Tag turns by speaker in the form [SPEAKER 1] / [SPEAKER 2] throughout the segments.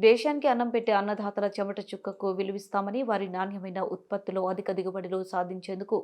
[SPEAKER 1] దేశానికి అన్నం పెట్టే అన్నదాతల చెమట చుక్కకు విలువిస్తామని వారి నాణ్యమైన ఉత్పత్తులు అధిక దిగుబడులు సాధించేందుకు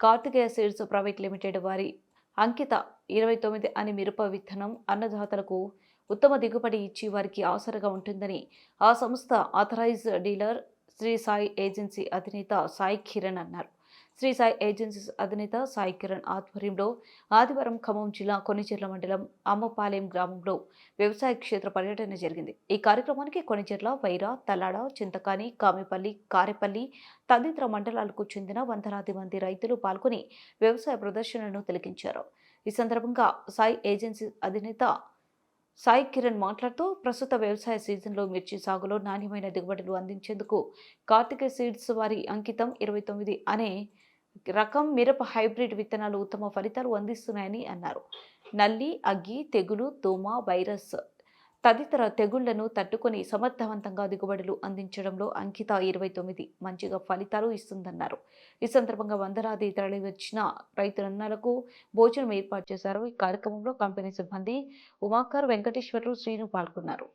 [SPEAKER 1] కార్తికేయ సీడ్స్ ప్రైవేట్ లిమిటెడ్ వారి అంకిత ఇరవై తొమ్మిది అని మిరప విత్తనం అన్నదాతలకు ఉత్తమ దిగుబడి ఇచ్చి వారికి ఆసరగా ఉంటుందని ఆ సంస్థ authorise dealer Shri Sai agency అధినేత సాయి కిరణ్ అన్నారు. శ్రీ సాయి ఏజెన్సీస్ అధినేత సాయి కిరణ్ ఆధ్వర్యంలో ఆదివారం ఖమ్మం జిల్లా కొనిచెర్ల మండలం అమ్మపాలెం గ్రామంలో వ్యవసాయ క్షేత్ర పర్యటన జరిగింది. ఈ కార్యక్రమానికి కొనిచెర్ల వైరా తల్లాడ చింతకాని కామిపల్లి కారెపల్లి తదితర మండలాలకు చెందిన వందలాది మంది రైతులు పాల్గొని వ్యవసాయ ప్రదర్శనను తిలకించారు. ఈ సందర్భంగా సాయి ఏజెన్సీ అధినేత సాయి కిరణ్ మాట్లాడుతూ ప్రస్తుత వ్యవసాయ సీజన్లో మిర్చి సాగులో నాణ్యమైన దిగుబడులు అందించేందుకు కార్తీక సీడ్స్ వారి అంకితం ఇరవై తొమ్మిది అనే రకం మిరప హైబ్రిడ్ విత్తనాలు ఉత్తమ ఫలితాలు అందిస్తున్నాయని అన్నారు. నల్లి అగ్గి తెగులు దోమ వైరస్ తదితర తెగుళ్ళను తట్టుకొని సమర్థవంతంగా దిగుబడులు అందించడంలో అంకిత ఇరవై తొమ్మిది మంచిగా ఫలితాలు ఇస్తుందన్నారు. ఈ సందర్భంగా వందలాది తరలి వచ్చిన రైతులన్నలకు భోజనం ఏర్పాటు చేశారు. ఈ కార్యక్రమంలో కంపెనీ సిబ్బంది ఉమాకర్ వెంకటేశ్వర్లు శ్రీను పాల్గొన్నారు.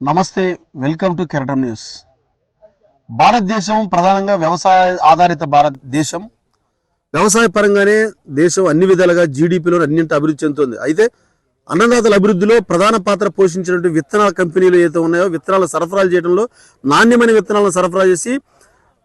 [SPEAKER 2] నమస్తే వెల్కమ్ టు కెరటం న్యూస్. భారతదేశం ప్రధానంగా వ్యవసాయ ఆధారిత భారతదేశం. వ్యవసాయ పరంగానే దేశం అన్ని విధాలుగా జీడిపిలో అన్నింటి అభివృద్ధి చెందుతుంది. అయితే అన్నదాతల అభివృద్ధిలో ప్రధాన పాత్ర పోషించినటువంటి విత్తనాల కంపెనీలు ఏదైతే ఉన్నాయో విత్తనాలు సరఫరాలు చేయడంలో నాణ్యమైన విత్తనాలను సరఫరా చేసి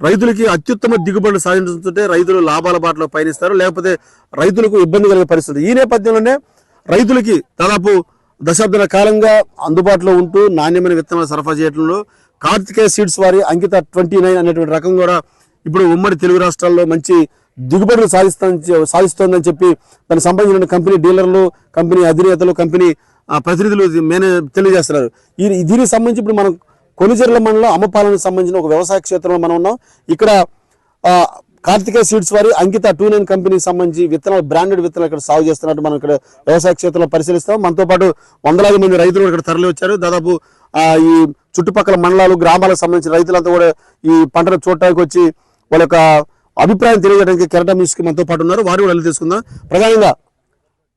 [SPEAKER 2] రైతులకి అత్యుత్తమ దిగుబడులు సాధించుతుంటే రైతులు లాభాల బాటలో పయనిస్తారు. లేకపోతే రైతులకు ఇబ్బంది కలిగే పరిస్థితి. ఈ నేపథ్యంలోనే రైతులకి దాదాపు దశాబ్దాల కాలంగా అందుబాటులో ఉంటూ నాణ్యమైన విత్తనాలు సరఫరా చేయడంలో కార్తికేయ సీడ్స్ వారి అంకిత ట్వంటీ నైన్ అనేటువంటి రకం కూడా ఇప్పుడు ఉమ్మడి తెలుగు రాష్ట్రాల్లో మంచి దిగుబడులు సాధిస్తా సాధిస్తోందని చెప్పి దానికి సంబంధించిన కంపెనీ డీలర్లు కంపెనీ అధినేతలు కంపెనీ ప్రతినిధులు మేనేజ్ మేనే తెలియజేస్తున్నారు. ఈ దీనికి సంబంధించి ఇప్పుడు మనం కొనిజర్ల మండలం అమ్మపాలనకు సంబంధించిన ఒక వ్యవసాయ క్షేత్రంలో మనం ఉన్నాం. ఇక్కడ ఆ, కార్తికేయ సీడ్స్ వారి అంకిత టూ నైన్ కంపెనీకి సంబంధించి విత్తనాలు బ్రాండెడ్ విత్తనాలు ఇక్కడ సాగు చేస్తున్నట్టు మనం ఇక్కడ వ్యవసాయ క్షేత్రంలో పరిశీలిస్తాం. మనతో పాటు వందలాది మంది రైతులు కూడా ఇక్కడ తరలి వచ్చారు. దాదాపు ఆ, ఈ చుట్టుపక్కల మండలాలు గ్రామాలకు సంబంధించిన రైతులంతా కూడా ఈ పంటను చూడటానికి వచ్చి వాళ్ళ యొక్క అభిప్రాయం తెలియజేయడానికి కెరటం న్యూస్కి మనతో పాటు ఉన్నారు. వారు కూడా వెళ్ళి తీసుకుందాం ప్రధానంగా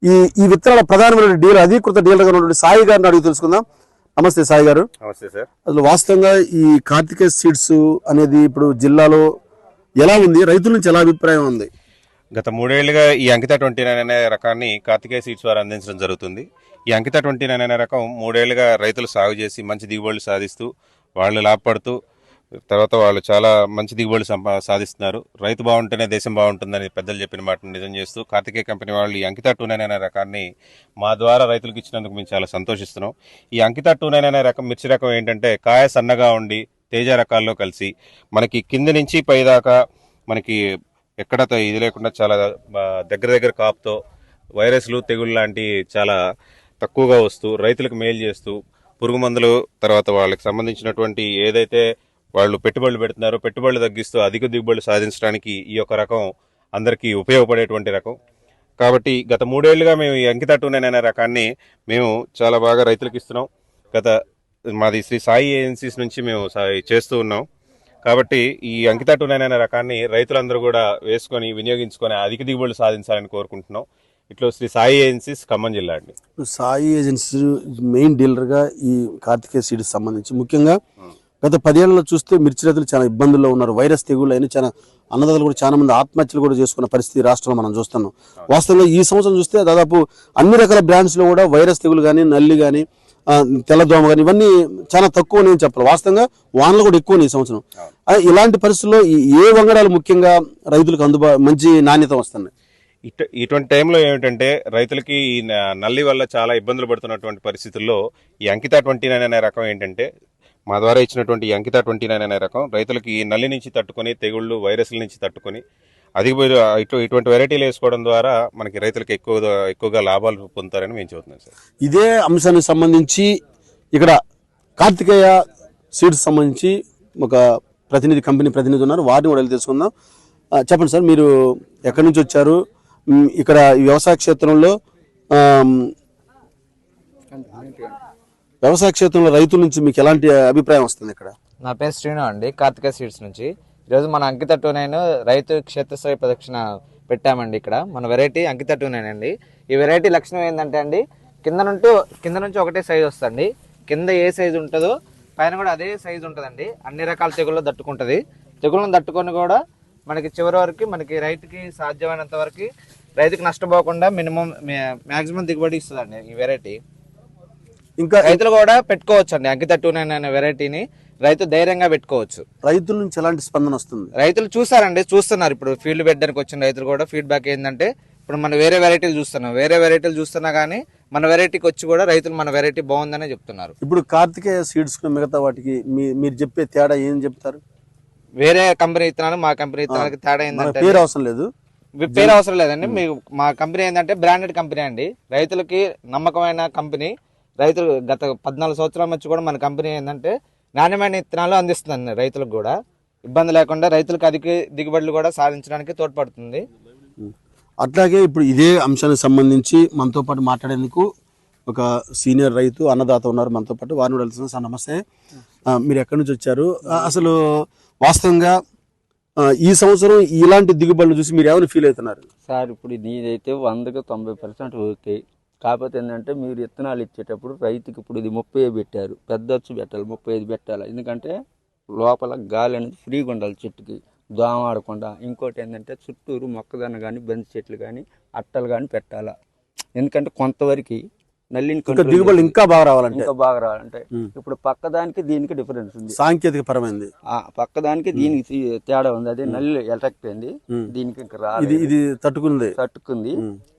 [SPEAKER 2] ఈ ఈ విత్తనాల ప్రధానమైన డీలర్ అధికృత డీలర్గా ఉన్నటువంటి సాయి గారిని అడిగి తెలుసుకుందాం. నమస్తే సాయి గారు.
[SPEAKER 3] నమస్తే సార్.
[SPEAKER 2] అసలు వాస్తవంగా ఈ కార్తికేయ సీడ్స్ అనేది ఇప్పుడు జిల్లాలో ఎలా ఉంది? రైతుల నుంచి ఎలా అభిప్రాయం ఉంది?
[SPEAKER 3] గత మూడేళ్ళుగా ఈ అంకిత ట్వంటీ నైన్ అనే రకాన్ని కార్తికేయ సీడ్స్ వారు అందించడం జరుగుతుంది. ఈ అంకిత ట్వంటీ నైన్ అనే రకం మూడేళ్ళుగా రైతులు సాగు చేసి మంచి దిగుబడులు సాధిస్తూ వాళ్ళు లాభపడుతూ తర్వాత వాళ్ళు చాలా మంచి దిగుబడులు సంపా సాధిస్తున్నారు. రైతు బాగుంటేనే దేశం బాగుంటుందని పెద్దలు చెప్పిన మాటను నిజం చేస్తూ కార్తికేయ కంపెనీ వాళ్ళు ఈ అంకిత టూ నైన్ అనే రకాన్ని మా ద్వారా రైతులకు ఇచ్చినందుకు మేము చాలా సంతోషిస్తున్నాం. ఈ అంకిత టూ నైన్ అనే రకం మిర్చి రకం ఏంటంటే కాయ సన్నగా ఉండి తేజ రకాల్లో కలిసి మనకి కింది నుంచి పైదాకా మనకి ఎక్కడ ఇది లేకుండా చాలా దగ్గర దగ్గర కాపుతో వైరస్లు తెగుళ్ళు లాంటి చాలా తక్కువగా వస్తూ రైతులకు మేలు చేస్తూ పురుగు మందులు తర్వాత వాళ్ళకి సంబంధించినటువంటి ఏదైతే వాళ్ళు పెట్టుబడులు పెడుతున్నారో పెట్టుబడులు తగ్గిస్తూ అధిక దిగుబడులు సాధించడానికి ఈ యొక్క రకం అందరికీ ఉపయోగపడేటువంటి రకం. కాబట్టి గత మూడేళ్ళుగా మేము ఈ అంకిత టూ అనే రకాన్ని మేము చాలా బాగా రైతులకు ఇస్తున్నాం. గత మాది శ్రీ సాయి ఏజెన్సీస్ నుంచి మేము చేస్తూ ఉన్నాం. కాబట్టి ఈ అంకిత టూ నైన్ అనే రకాన్ని రైతులందరూ కూడా వేసుకొని వినియోగించుకొని అధిక దిగుబడులు సాధించాలని కోరుకుంటున్నాం. ఇట్లా శ్రీ సాయి ఏజెన్సీస్ ఖమ్మం జిల్లా అండి.
[SPEAKER 2] సాయి ఏజెన్సీ మెయిన్ డీలర్గా ఈ కార్తికేయ సీడ్స్ సంబంధించి ముఖ్యంగా గత పదేళ్ళలో చూస్తే మిర్చి రైతులు చాలా ఇబ్బందుల్లో ఉన్నారు. వైరస్ తెగుళ్ళు అయినా చాలా అన్నదాతలు కూడా చాలా మంది ఆత్మహత్యలు కూడా చేసుకున్న పరిస్థితి రాష్ట్రంలో మనం చూస్తున్నాం. వాస్తవంలో ఈ సంవత్సరం చూస్తే దాదాపు అన్ని రకాల బ్రాండ్స్లో కూడా వైరస్ తెగులు కానీ నల్లి కానీ తెల్లదోమ కానీ ఇవన్నీ చాలా తక్కువ నేను చెప్పాలి వాస్తవంగా వానలు కూడా ఎక్కువ ఈ సంవత్సరం. ఇలాంటి పరిస్థితుల్లో ఈ ఏ వంగడాలు ముఖ్యంగా రైతులకు అందుబా మంచి నాణ్యత వస్తున్నాయి?
[SPEAKER 3] ఇటు ఇటువంటి టైంలో ఏమిటంటే రైతులకి ఈ నల్లి వల్ల చాలా ఇబ్బందులు పడుతున్నటువంటి పరిస్థితుల్లో ఈ అంకిత ట్వంటీ నైన్ అనే రకం ఏంటంటే మా ద్వారా ఇచ్చినటువంటి అంకిత ట్వంటీ నైన్ అనే రకం రైతులకి ఈ నల్లి నుంచి తట్టుకొని తెగుళ్ళు వైరస్ల నుంచి తట్టుకొని అది ఇటు ఇటువంటి వెరైటీలు వేసుకోవడం ద్వారా మనకి రైతులకు ఎక్కువ ఎక్కువగా లాభాలు పొందుతారని మేము చెబుతున్నాం సార్.
[SPEAKER 2] ఇదే అంశానికి సంబంధించి ఇక్కడ కార్తికేయ సీడ్స్ సంబంధించి ఒక ప్రతినిధి కంపెనీ ప్రతినిధి ఉన్నారు. వారిని కూడా వెళ్ళి తెలుసుకుందాం. చెప్పండి సార్ మీరు ఎక్కడి నుంచి వచ్చారు? ఇక్కడ ఈ వ్యవసాయ క్షేత్రంలో వ్యవసాయ క్షేత్రంలో రైతుల నుంచి మీకు ఎలాంటి అభిప్రాయం వస్తుంది ఇక్కడ?
[SPEAKER 4] నా పేరు శ్రీను అండి కార్తిక సీడ్స్ నుంచి. ఈరోజు మన అంకిత టూ నైన్ రైతు క్షేత్రస్థాయి ప్రదక్షిణ పెట్టామండి ఇక్కడ. మన వెరైటీ అంకిత టూ నైన్ అండి. ఈ వెరైటీ లక్షణం ఏంటంటే అండి కింద నుండి కింద నుంచి ఒకటే సైజు వస్తుంది కింద ఏ సైజు ఉంటుందో పైన కూడా అదే సైజు ఉంటుందండి. అన్ని రకాల తెగుళ్ళు తట్టుకుంటుంది. తెగుళ్ళను తట్టుకొని కూడా మనకి చివరి వరకు మనకి రైతుకి సాధ్యమైనంత వరకు రైతుకి నష్టపోకుండా మినిమం మ్యాక్సిమం దిగుబడి ఇస్తుందండి ఈ వెరైటీ.
[SPEAKER 2] ఇంకా
[SPEAKER 4] రైతులు కూడా పెట్టుకోవచ్చు అండి అంకిత టూ నైన్ అనే వెరైటీని. రైతు ధైర్యంగా పెట్టుకోవచ్చు.
[SPEAKER 2] రైతుల నుంచి ఎలాంటి స్పందన వస్తుంది?
[SPEAKER 4] రైతులు చూసారండి చూస్తున్నారు. ఇప్పుడు ఫీల్డ్ పెట్టడానికి వచ్చిన రైతులు కూడా ఫీడ్బ్యాక్ ఏంటంటే ఇప్పుడు మన వేరే వెరైటీలు చూస్తున్నాం. వేరే వెరైటీలు చూస్తున్నా కానీ మన వెరైటీకి వచ్చి కూడా రైతులు మన వెరైటీ బాగుందనే చెప్తున్నారు.
[SPEAKER 2] ఇప్పుడు కార్తికేయ సీడ్స్ మిగతా వాటికి మీ మీరు చెప్పే తేడా ఏం చెప్తారు?
[SPEAKER 4] వేరే కంపెనీ ఇత్తనాలు మా కంపెనీ ఇత్తనాలకి తేడా ఏంటంటే
[SPEAKER 2] పేరు అవసరం లేదు.
[SPEAKER 4] మీ పేరు అవసరం లేదండి. మీకు మా కంపెనీ ఏంటంటే బ్రాండెడ్ కంపెనీ అండి. రైతులకి నమ్మకమైన కంపెనీ. రైతులు గత పద్నాలుగు సంవత్సరాల నుంచి కూడా మన కంపెనీ ఏంటంటే నాణ్యమైన ఇత్తనాలు అందిస్తుందండి రైతులకు కూడా. ఇబ్బంది లేకుండా రైతులకు అధిక దిగుబడులు కూడా సాధించడానికి తోడ్పడుతుంది.
[SPEAKER 2] అట్లాగే ఇప్పుడు ఇదే అంశానికి సంబంధించి మనతో పాటు మాట్లాడేందుకు ఒక సీనియర్ రైతు అన్నదాత ఉన్నారు మనతో పాటు. వారిని కూడా తెలుసు సార్ నమస్తే. మీరు ఎక్కడి నుంచి వచ్చారు? అసలు వాస్తవంగా ఈ సంవత్సరం ఇలాంటి దిగుబడులు చూసి మీరు ఏమైనా ఫీల్ అవుతున్నారు?
[SPEAKER 5] సార్ ఇప్పుడు నీదైతే వందకు తొంభై పర్సెంట్ ఓకే. కాకపోతే ఏంటంటే మీరు విత్తనాలు ఇచ్చేటప్పుడు రైతుకి ఇప్పుడు ఇది ముప్పై పెట్టారు. పెద్ద వచ్చి పెట్టాలి ముప్పై ఐదు పెట్టాలి. ఎందుకంటే లోపల గాలి అనేది ఫ్రీగా ఉండాలి చెట్టుకి. దోమ ఆడకుండా. ఇంకోటి ఏంటంటే చుట్టూరు మొక్కజొన్న కానీ బంతి చెట్లు కానీ అట్టలు కానీ పెట్టాలా. ఎందుకంటే కొంతవరకు నల్లిని
[SPEAKER 2] ఇంకా దిగుబడులు ఇంకా బాగా రావాలంటే.
[SPEAKER 5] ఇంకా బాగా రావాలంటే. ఇప్పుడు పక్కదానికి దీనికి డిఫరెన్స్ ఉంది.
[SPEAKER 2] సాంకేతిక పరమైంది
[SPEAKER 5] పక్కదానికి దీనికి తేడా ఉంది. అదే నల్లి ఎలక్ట్ అయింది. దీనికి ఇంకా
[SPEAKER 2] ఇది తట్టుకుంది.
[SPEAKER 5] తట్టుకుంది.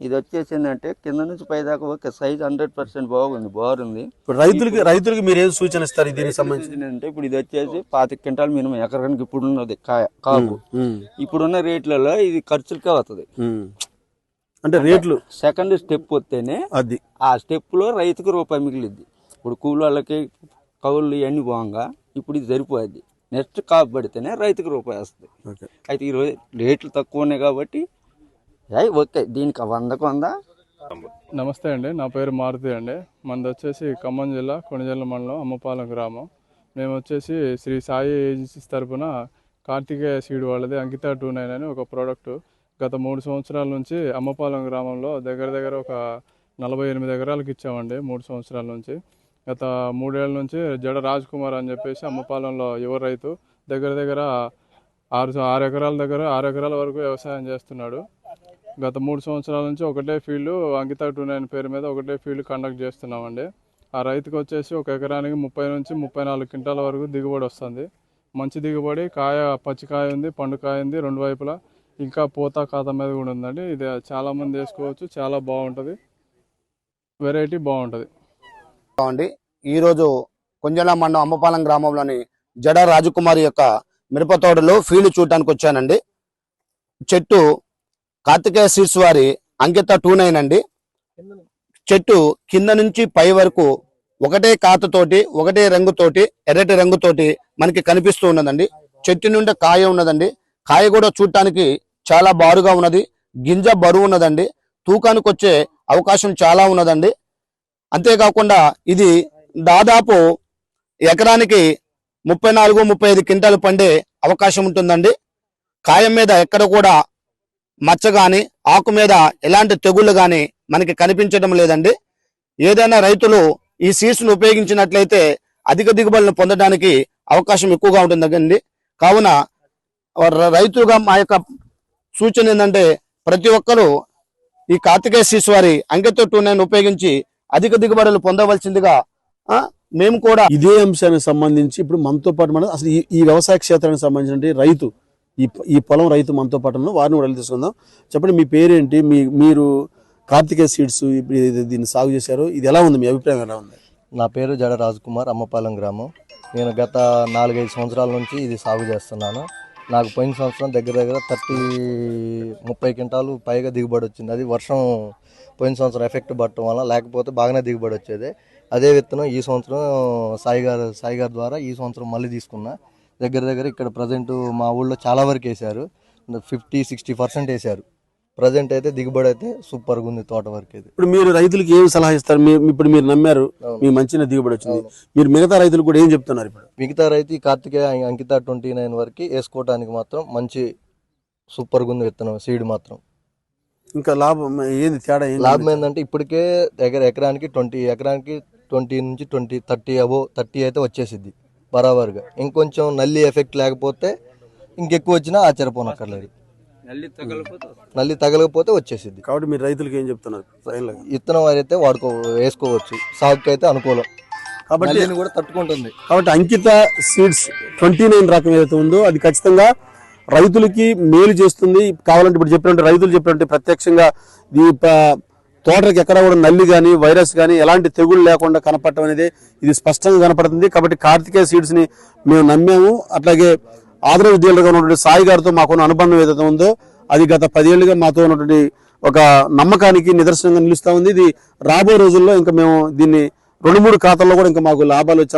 [SPEAKER 5] ఇది వచ్చేసిందంటే కింద నుంచి పై దాకా ఒక సైజ్ హండ్రెడ్ పర్సెంట్ బాగుంది. బాగుంది
[SPEAKER 2] ఇప్పుడు రైతులకి రైతులకి మీరు ఏం సూచన ఇస్తారు దీనికి సంబంధించి?
[SPEAKER 5] అంటే ఇప్పుడు ఇది వచ్చేసి పాతి క్వింటాల్ మినిమం ఎకరానికి ఇప్పుడు ఉన్నది కాయ కాపు. ఇప్పుడున్న రేట్లలో ఇది ఖర్చులకే అవుతుంది.
[SPEAKER 2] అంటే రేట్లు
[SPEAKER 5] సెకండ్ స్టెప్ వస్తేనే
[SPEAKER 2] అది.
[SPEAKER 5] ఆ స్టెప్లో రైతుకు రూపాయి మిగిలిద్ది ఇప్పుడు కూలి వాళ్ళకి కౌళ్ళు ఇవన్నీ బాగా ఇప్పుడు ఇది సరిపోద్ది నెక్స్ట్ కాపు పడితేనే రైతుకు రూపాయి వస్తుంది.
[SPEAKER 2] ఓకే.
[SPEAKER 5] అయితే ఈరోజు రేట్లు తక్కువ ఉన్నాయి కాబట్టి ఏయ్ ఓకే దీనికి వందకు వంద.
[SPEAKER 6] నమస్తే అండి నా పేరు మారుతి అండి. మనది వచ్చేసి ఖమ్మం జిల్లా కొణిజల్ల మండలం అమ్మపాలెం గ్రామం. మేము వచ్చేసి శ్రీ సాయి ఏజెన్సీస్ తరపున కార్తికేయ సీడ్ వాళ్ళది అంకిత టూ నైన్ అని ఒక ప్రోడక్ట్ గత మూడు సంవత్సరాల నుంచి అమ్మపాలెం గ్రామంలో దగ్గర దగ్గర ఒక నలభై ఎనిమిది ఎకరాలకు ఇచ్చామండి మూడు సంవత్సరాల నుంచి. గత మూడేళ్ళ నుంచి జడ రాజ్ కుమార్ అని చెప్పేసి అమ్మపాలెంలో యువ రైతు దగ్గర దగ్గర ఆరు ఆరు ఎకరాల దగ్గర ఆరు ఎకరాల వరకు వ్యవసాయం చేస్తున్నాడు. గత మూడు సంవత్సరాల నుంచి ఒకటే ఫీల్డ్ అంకిత టూ నైన్ పేరు మీద ఒకటే ఫీల్డ్ కండక్ట్ చేస్తున్నామండి. ఆ రైతుకు వచ్చేసి ఒక ఎకరానికి ముప్పై నుంచి ముప్పై నాలుగు క్వింటాల వరకు దిగుబడి వస్తుంది. మంచి దిగుబడి కాయ పచ్చికాయ ఉంది పండుకాయ ఉంది రెండు వైపులా. ఇంకా పోతా ఖాతా మీద కూడా ఉందండి. ఇది చాలామంది వేసుకోవచ్చు. చాలా బాగుంటుంది. వెరైటీ బాగుంటుంది.
[SPEAKER 7] బాగుంది. ఈరోజు కొంజల మండలం అమ్మపాలెం గ్రామంలోని జడ రాజకుమారి యొక్క మిరప తోటలో ఫీల్డ్ చూడటానికి వచ్చానండి. చెట్టు కార్తికేయ సీడ్స్ వారి అంకిత టూ నైన్ అండి. చెట్టు కింద నుంచి పై వరకు ఒకటే కాతతోటి ఒకటే రంగుతోటి ఎర్రటి రంగుతోటి మనకి కనిపిస్తూ ఉన్నదండి. చెట్టు నుండి కాయ ఉన్నదండి. కాయ కూడా చూడటానికి చాలా బారుగా ఉన్నది. గింజ బరువు ఉన్నదండి. తూకానికి వచ్చే అవకాశం చాలా ఉన్నదండి. అంతేకాకుండా ఇది దాదాపు ఎకరానికి ముప్పై నాలుగు ముప్పై ఐదు క్వింటాలు పండే అవకాశం ఉంటుందండి. కాయం మీద ఎక్కడ కూడా మచ్చ కానీ ఆకు మీద ఎలాంటి తెగుళ్ళు కానీ మనకి కనిపించడం లేదండి. ఏదైనా రైతులు ఈ సీడ్స్ను ఉపయోగించినట్లయితే అధిక దిగుబడులను పొందడానికి అవకాశం ఎక్కువగా ఉంటుందండి. కావున రైతులుగా రైతుగా మా యొక్క సూచన ఏంటంటే ప్రతి ఒక్కరూ ఈ కార్తికేయ సీడ్స్ వారి అంకెతో టూ నైన్ ఉపయోగించి అధిక దిగుబడులు పొందవలసిందిగా మేము కూడా
[SPEAKER 2] ఇదే అంశానికి సంబంధించి ఇప్పుడు మనతో పాటు మన అసలు ఈ ఈ వ్యవసాయ క్షేత్రానికి సంబంధించిన రైతు ఈ ఈ పొలం రైతు మనతో పాటు. వారిని కూడా తీసుకుందాం చెప్పండి మీ పేరేంటి? మీ మీరు కార్తికేయ సీడ్స్ ఇప్పుడు ఇది- దీన్ని సాగు చేశారు. ఇది ఎలా ఉంది? మీ అభిప్రాయం ఎలా ఉంది?
[SPEAKER 8] నా పేరు జడ రాజ్కుమార్ అమ్మపాలెం గ్రామం. నేను గత నాలుగైదు సంవత్సరాల నుంచి ఇది సాగు చేస్తున్నాను. నాకు పోయిన సంవత్సరం దగ్గర దగ్గర థర్టీ ముప్పై క్వింటాలు పైగా దిగుబడి వచ్చింది. అది వర్షం పోయిన సంవత్సరం ఎఫెక్ట్ పడటం వల్ల లేకపోతే బాగానే దిగుబడి వచ్చేది. అదే విత్తనం ఈ సంవత్సరం సాయి గారు సాయి గారి ద్వారా ఈ సంవత్సరం మళ్ళీ తీసుకున్నా. దగ్గర దగ్గర ఇక్కడ ప్రజెంట్ మా ఊళ్ళో చాలా వరకు వేశారు. ఫిఫ్టీ సిక్స్టీ పర్సెంట్ వేశారు. ప్రజెంట్ అయితే దిగుబడి అయితే సూపర్గా ఉంది తోట వరకు అయితే.
[SPEAKER 2] ఇప్పుడు మీరు రైతులకు ఏం సలహా ఇస్తారు? మీరు ఇప్పుడు మీరు నమ్మారు. మీ మంచిగా దిగుబడి వచ్చింది. మీరు మిగతా రైతులు కూడా ఏం చెప్తున్నారు ఇప్పుడు?
[SPEAKER 8] మిగతా రైతు ఈ కార్తికేయ అంకిత ట్వంటీ నైన్ వరకు వేసుకోవడానికి మాత్రం మంచి సూపర్గా ఉంది విత్తనం సీడ్ మాత్రం.
[SPEAKER 2] ఇంకా లాభం ఏంది? తేడా?
[SPEAKER 8] లాభం ఏంటంటే ఇప్పటికే దగ్గర ఎకరానికి ట్వంటీ ఎకరానికి ట్వంటీ నుంచి ట్వంటీ థర్టీ అబో థర్టీ అయితే వచ్చేసిద్ది బరాబర్గా. ఇంకొంచెం నల్లి ఎఫెక్ట్ లేకపోతే ఇంకెక్కువ వచ్చినా ఆశ్చర్యపోనక్కర్లేదు. నల్లి తగలకపోతే వచ్చేసిద్ది.
[SPEAKER 2] కాబట్టి మీరు రైతులకు ఏం చెప్తున్నారు?
[SPEAKER 8] విత్తనం అయితే వాడుకో వేసుకోవచ్చు. సాగుకి అయితే అనుకూలం.
[SPEAKER 2] కాబట్టి
[SPEAKER 8] కూడా తట్టుకుంటుంది.
[SPEAKER 2] కాబట్టి అంకిత సీడ్స్ ట్వంటీ నైన్ రకం ఏదైతే ఉందో అది ఖచ్చితంగా రైతులకి మేలు చేస్తుంది. కావాలంటే ఇప్పుడు చెప్పినట్టు రైతులు చెప్పినట్టు ప్రత్యక్షంగా ఈ తోటకి ఎక్కడ కూడా నల్లి కానీ వైరస్ కానీ ఎలాంటి తెగుళ్ళు లేకుండా కనపడటం అనేది ఇది స్పష్టంగా కనపడుతుంది. కాబట్టి కార్తికేయ సీడ్స్ని మేము నమ్మాము. అట్లాగే ఆదరణ డీలర్గా ఉన్నటువంటి సాయి గారితో మాకున్న అనుబంధం ఏదైతే ఉందో అది గత పదేళ్ళుగా మాతో ఉన్నటువంటి ఒక నమ్మకానికి నిదర్శనంగా నిలుస్తా ఉంది. ఇది రాబోయే రోజుల్లో ఇంకా మేము దీన్ని రెండు మూడు ఖాతాల్లో కూడా ఇంకా మాకు లాభాలు వచ్చే